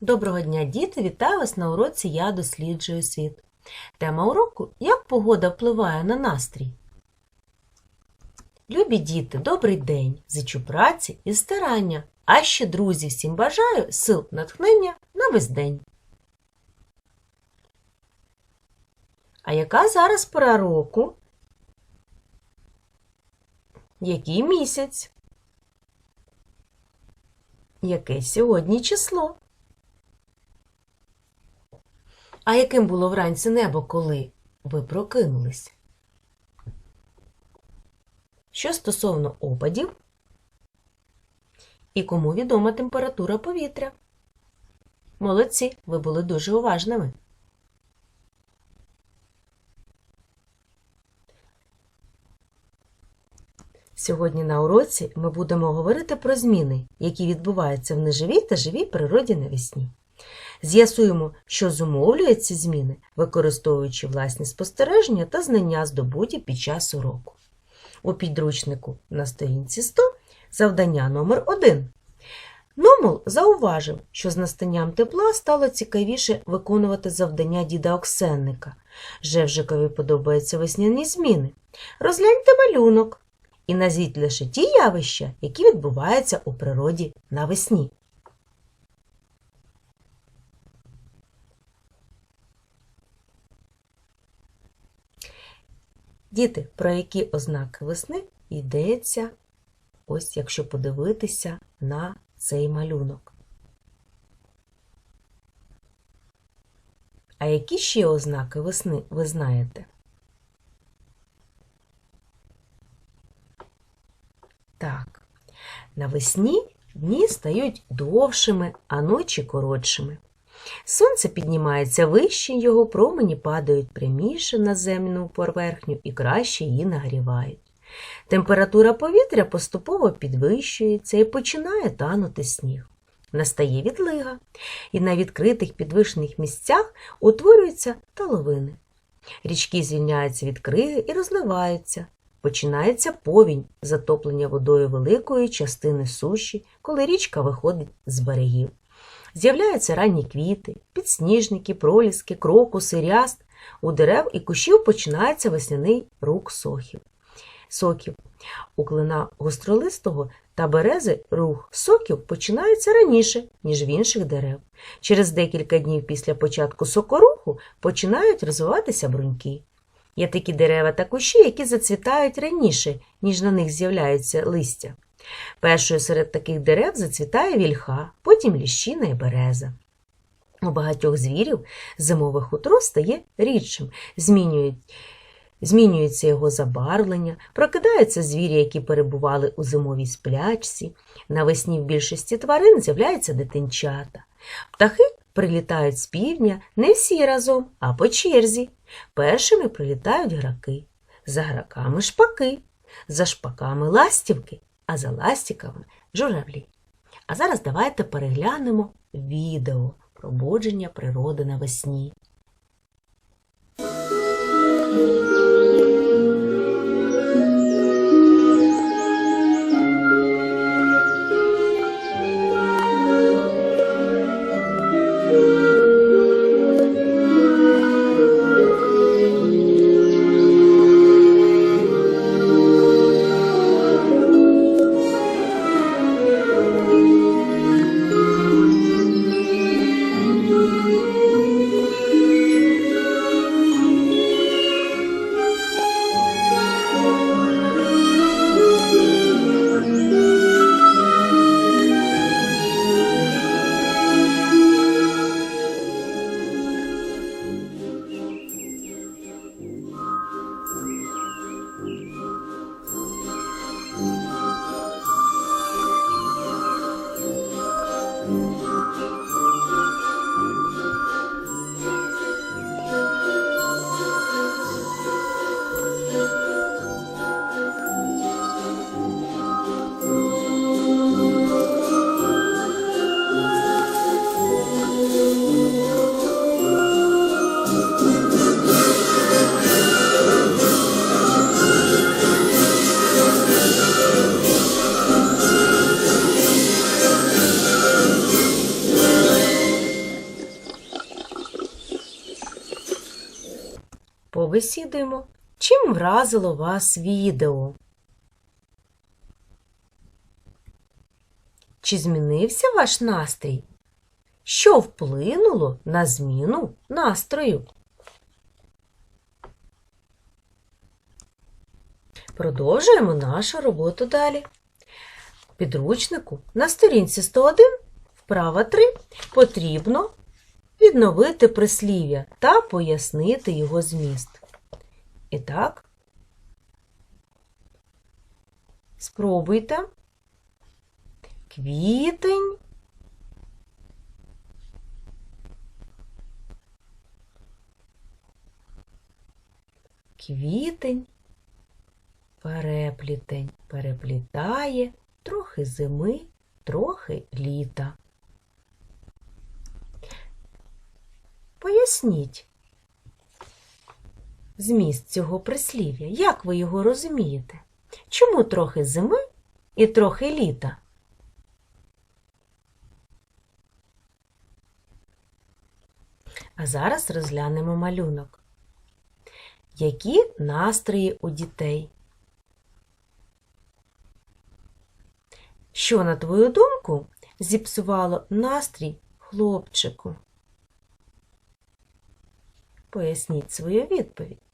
Доброго дня, діти! Вітаю вас на уроці Я досліджую світ. Тема уроку Як погода впливає на настрій? Любі діти, добрий день! Зичу праці і старання. А ще, друзі, всім бажаю сил натхнення на весь день. А яка зараз пора року? Який місяць? Яке сьогодні число? А яким було вранці небо, коли ви прокинулись? Що стосовно опадів? І кому відома температура повітря? Молодці, ви були дуже уважними. Сьогодні на уроці ми будемо говорити про зміни, які відбуваються в неживій та живій природі навесні. З'ясуємо, що зумовлює ці зміни, використовуючи власні спостереження та знання здобуті під час уроку. У підручнику на сторінці 100 завдання номер 1 Номул зауважив, що з настанням тепла стало цікавіше виконувати завдання діда Оксенника. Жевжикові подобаються весняні зміни. Розгляньте малюнок і назвіть лише ті явища, які відбуваються у природі навесні. Діти, про які ознаки весни йдеться, ось якщо подивитися на цей малюнок. А які ще ознаки весни ви знаєте? Так, навесні дні стають довшими, а ночі коротшими. Сонце піднімається вище, його промені падають пряміше на земну поверхню і краще її нагрівають. Температура повітря поступово підвищується і починає танути сніг. Настає відлига, і на відкритих підвищених місцях утворюються таловини. Річки звільняються від криги і розливаються. Починається повінь, затоплення водою великої частини суші, коли річка виходить з берегів. З'являються ранні квіти, підсніжники, проліски, крокуси, ряст. У дерев і кущів починається весняний рух сохів. соків. У клина гостролистого та берези рух соків починається раніше, ніж в інших дерев. Через декілька днів після початку сокоруху починають розвиватися бруньки. Є такі дерева та кущі, які зацвітають раніше, ніж на них з'являються листя. Першою серед таких дерев зацвітає вільха, потім ліщина і береза. У багатьох звірів зимове хутро стає рідшим, змінюють, змінюється його забарвлення, прокидаються звірі, які перебували у зимовій сплячці. Навесні в більшості тварин з'являються дитинчата. Птахи прилітають з півдня не всі разом, а по черзі. Першими прилітають граки, за граками шпаки, за шпаками ластівки, а за ластіками журавлі. А зараз давайте переглянемо відео пробудження природи навесні. Побесідуємо, чим вразило вас відео. Чи змінився ваш настрій? Що вплинуло на зміну настрою? Продовжуємо нашу роботу далі. Підручнику на сторінці 101, вправа 3, потрібно відновити прислів'я та пояснити його зміст. І так, спробуйте. Квітень. Квітень, переплітень, переплітає трохи зими, трохи літа. Поясніть зміст цього прислів'я, як ви його розумієте? Чому трохи зими і трохи літа? А зараз розглянемо малюнок. Які настрої у дітей? Що, на твою думку, зіпсувало настрій хлопчику? Поясніть свою відповідь.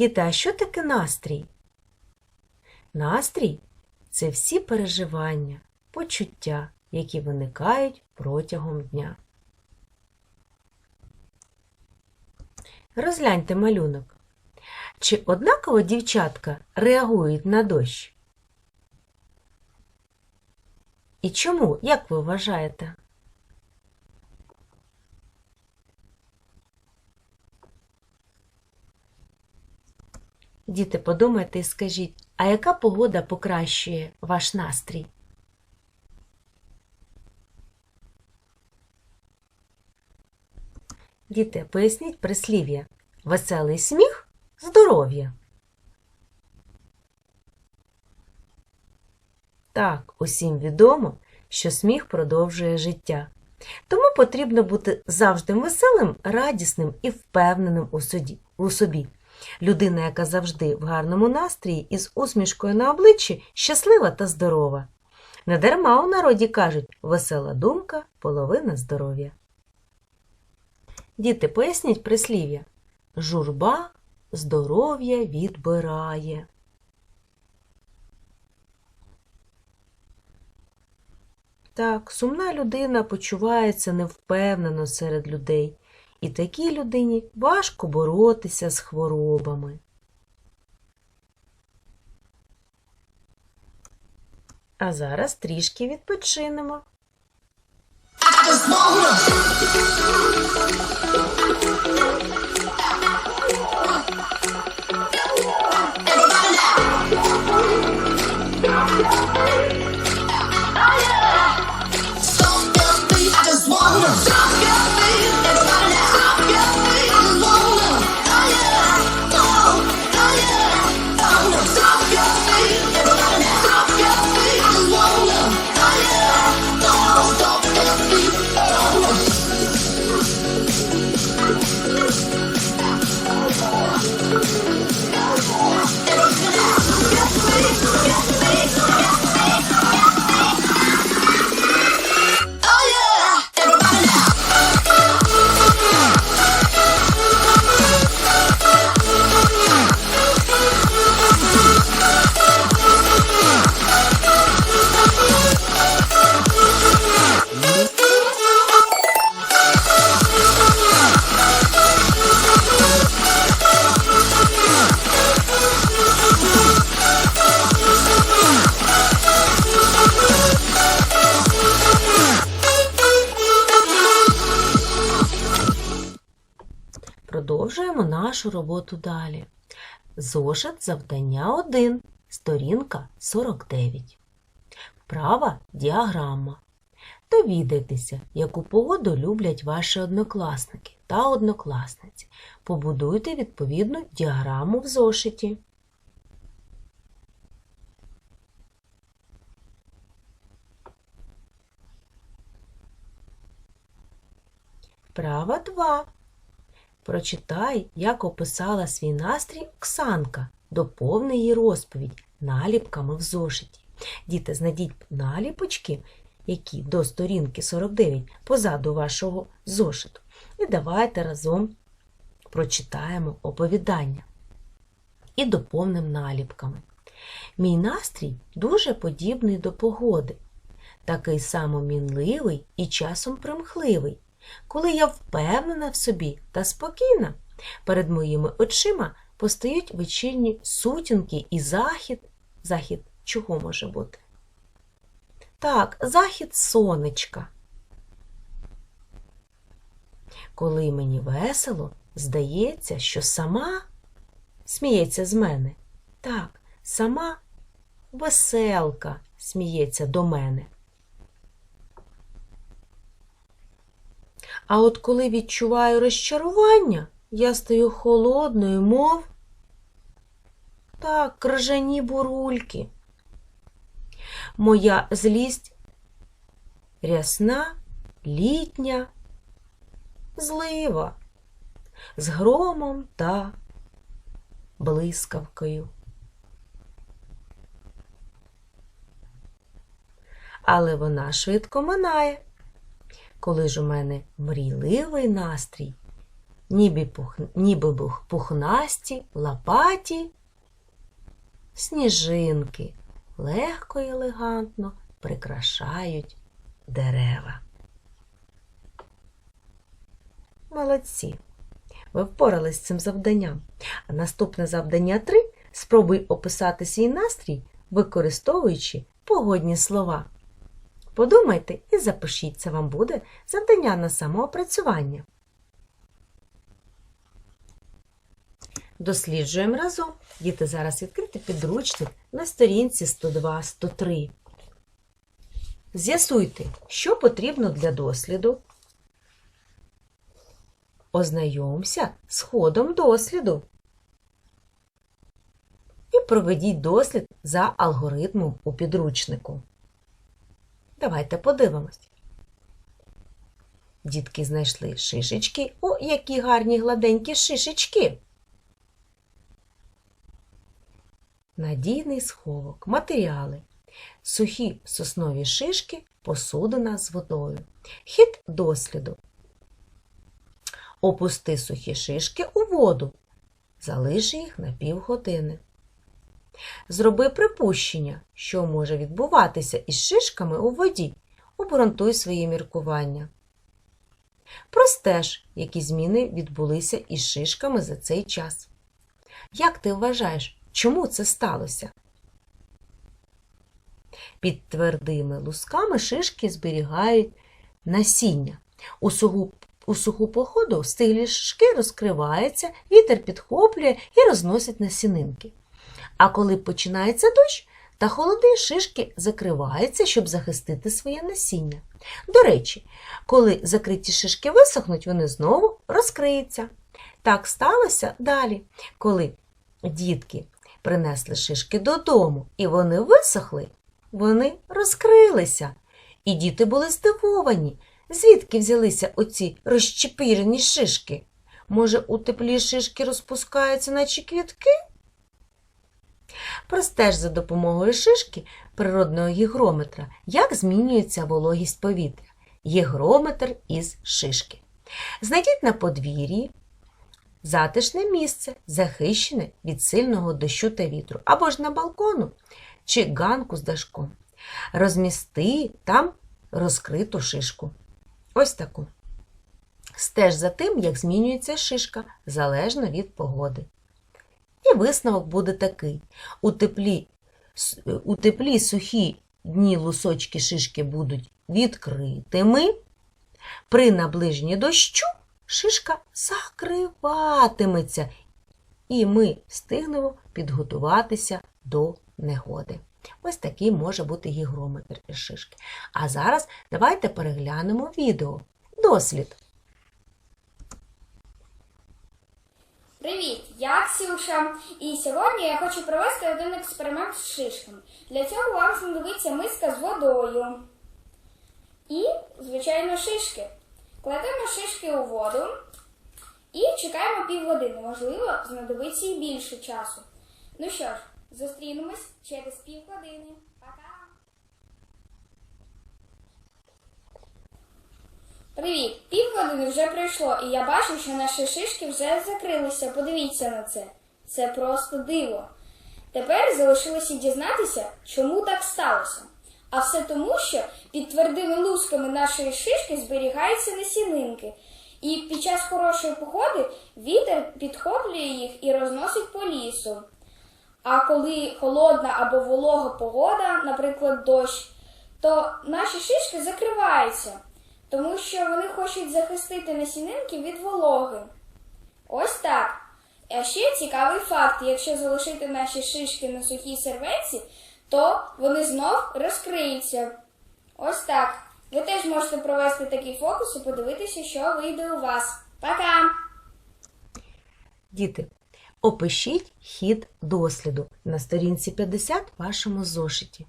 Діти, а що таке настрій? Настрій це всі переживання, почуття, які виникають протягом дня. Розгляньте малюнок. Чи однаково дівчатка реагують на дощ? І чому, як ви вважаєте? Діти, подумайте і скажіть, а яка погода покращує ваш настрій? Діти, поясніть прислів'я. Веселий сміх здоров'я. Так, усім відомо, що сміх продовжує життя. Тому потрібно бути завжди веселим, радісним і впевненим у, собі. Людина, яка завжди в гарному настрої і з усмішкою на обличчі, щаслива та здорова. Недарма у народі кажуть весела думка половина здоров'я. Діти, поясніть прислів'я. Журба здоров'я відбирає. Так, сумна людина почувається невпевнено серед людей, і такій людині важко боротися з хворобами. А зараз трішки відпочинемо. Нашу роботу далі. Зошит завдання 1, сторінка 49. Вправа діаграма. Довідайтеся, яку погоду люблять ваші однокласники та однокласниці. Побудуйте відповідну діаграму в зошиті. Вправа 2. Прочитай, як описала свій настрій Оксанка. Доповни її розповідь наліпками в зошиті. Діти, знайдіть наліпочки, які до сторінки 49 позаду вашого зошиту. І давайте разом прочитаємо оповідання і доповнимо наліпками. Мій настрій дуже подібний до погоди, такий само мінливий і часом примхливий. Коли я впевнена в собі та спокійна, перед моїми очима постають вечірні сутінки і захід. Захід чого може бути? Так, захід сонечка. Коли мені весело, здається, що сама сміється з мене. Так, сама веселка сміється до мене. А от коли відчуваю розчарування, я стаю холодною, мов так, крижані бурульки. Моя злість рясна, літня, злива, з громом та блискавкою. Але вона швидко минає. Коли ж у мене мрійливий настрій, ніби, пух... ніби пухнасті, лопаті, сніжинки легко і елегантно прикрашають дерева. Молодці! Ви впорались з цим завданням. А наступне завдання 3 спробуй описати свій настрій, використовуючи погодні слова. Подумайте і запишіть, це вам буде завдання на самоопрацювання. Досліджуємо разом. Діти зараз відкрити підручник на сторінці 102-103. З'ясуйте, що потрібно для досліду. Ознайомся з ходом досліду. І проведіть дослід за алгоритмом у підручнику. Давайте подивимось. Дітки знайшли шишечки. О, які гарні гладенькі шишечки. Надійний сховок, матеріали, сухі соснові шишки, посудина з водою. Хід досліду. Опусти сухі шишки у воду. Залиши їх на півгодини. Зроби припущення, що може відбуватися із шишками у воді. Обґрунтуй свої міркування. Простеж, які зміни відбулися із шишками за цей час. Як ти вважаєш, чому це сталося? Під твердими лусками шишки зберігають насіння. У суху, у суху походу стиглі шишки розкриваються, вітер підхоплює і розносить насінинки. А коли починається дощ та холоди, шишки закриваються, щоб захистити своє насіння. До речі, коли закриті шишки висохнуть, вони знову розкриються. Так сталося далі, коли дітки принесли шишки додому і вони висохли, вони розкрилися. І діти були здивовані, звідки взялися оці розчепірені шишки. Може, у теплі шишки розпускаються, наче квітки? Простеж за допомогою шишки природного гігрометра, як змінюється вологість повітря. Гігрометр із шишки. Знайдіть на подвір'ї затишне місце, захищене від сильного дощу та вітру, або ж на балкону чи ганку з дашком. Розмісти там розкриту шишку. Ось таку. Стеж за тим, як змінюється шишка, залежно від погоди. І висновок буде такий: у теплі, у теплі сухі дні лусочки шишки будуть відкритими. При наближенні дощу шишка закриватиметься, і ми встигнемо підготуватися до негоди. Ось такий може бути гігрометр із шишки. А зараз давайте переглянемо відео. Дослід. Привіт, я Ксюша. І сьогодні я хочу провести один експеримент з шишками. Для цього вам знадобиться миска з водою. І, звичайно, шишки. Кладемо шишки у воду і чекаємо півгодини. Можливо, знадобиться і більше часу. Ну що ж, зустрінемось через півгодини. Привіт! Півгодини вже пройшло, і я бачу, що наші шишки вже закрилися. Подивіться на це. Це просто диво. Тепер залишилося дізнатися, чому так сталося. А все тому, що під твердими лусками нашої шишки зберігаються насінинки, і під час хорошої погоди вітер підхоплює їх і розносить по лісу. А коли холодна або волога погода, наприклад, дощ, то наші шишки закриваються, тому що вони хочуть захистити насінинки від вологи. Ось так. А ще цікавий факт: якщо залишити наші шишки на сухій серветці, то вони знов розкриються. Ось так. Ви теж можете провести такий фокус і подивитися, що вийде у вас. Пока! Діти, опишіть хід досліду на сторінці 50 в вашому зошиті.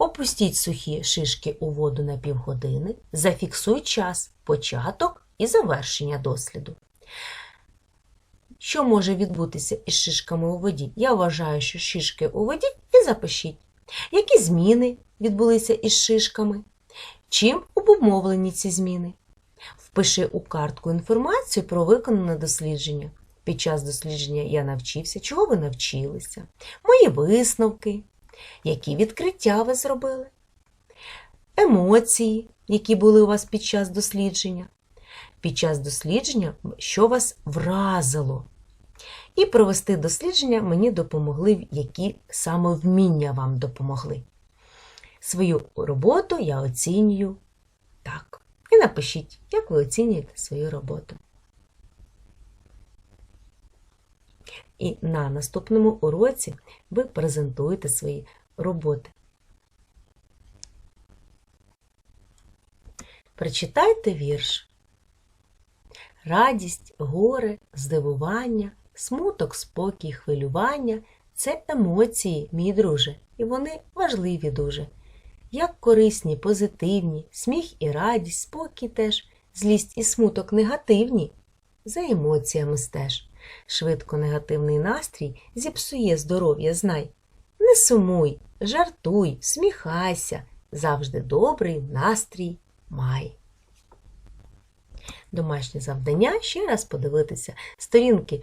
Опустіть сухі шишки у воду на півгодини, зафіксуй час, початок і завершення досліду. Що може відбутися із шишками у воді? Я вважаю, що шишки у воді і запишіть. Які зміни відбулися із шишками? Чим обумовлені ці зміни? Впиши у картку інформацію про виконане дослідження. Під час дослідження я навчився, чого ви навчилися, мої висновки, які відкриття ви зробили, емоції, які були у вас під час дослідження, під час дослідження, що вас вразило. І провести дослідження мені допомогли, які саме вміння вам допомогли. Свою роботу я оцінюю так. І напишіть, як ви оцінюєте свою роботу. І на наступному уроці ви презентуєте свої роботи. Прочитайте вірш. Радість, горе, здивування, смуток, спокій, хвилювання це емоції, мій друже, і вони важливі дуже. Як корисні, позитивні, сміх і радість, спокій теж, злість і смуток негативні, за емоціями стеж. Швидко негативний настрій зіпсує здоров'я, знай. Не сумуй, жартуй, сміхайся, завжди добрий настрій май. Домашнє завдання ще раз подивитися сторінки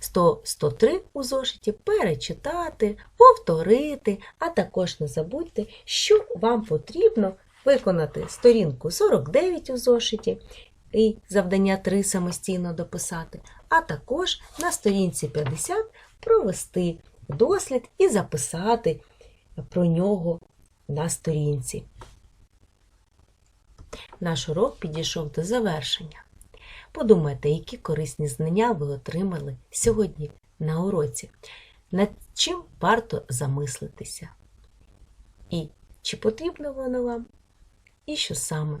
100-103 у зошиті, перечитати, повторити, а також не забудьте, що вам потрібно виконати сторінку 49 у зошиті і завдання 3 самостійно дописати, а також на сторінці 50 провести дослід і записати про нього на сторінці. Наш урок підійшов до завершення. Подумайте, які корисні знання ви отримали сьогодні на уроці, над чим варто замислитися, і чи потрібно воно вам, і що саме.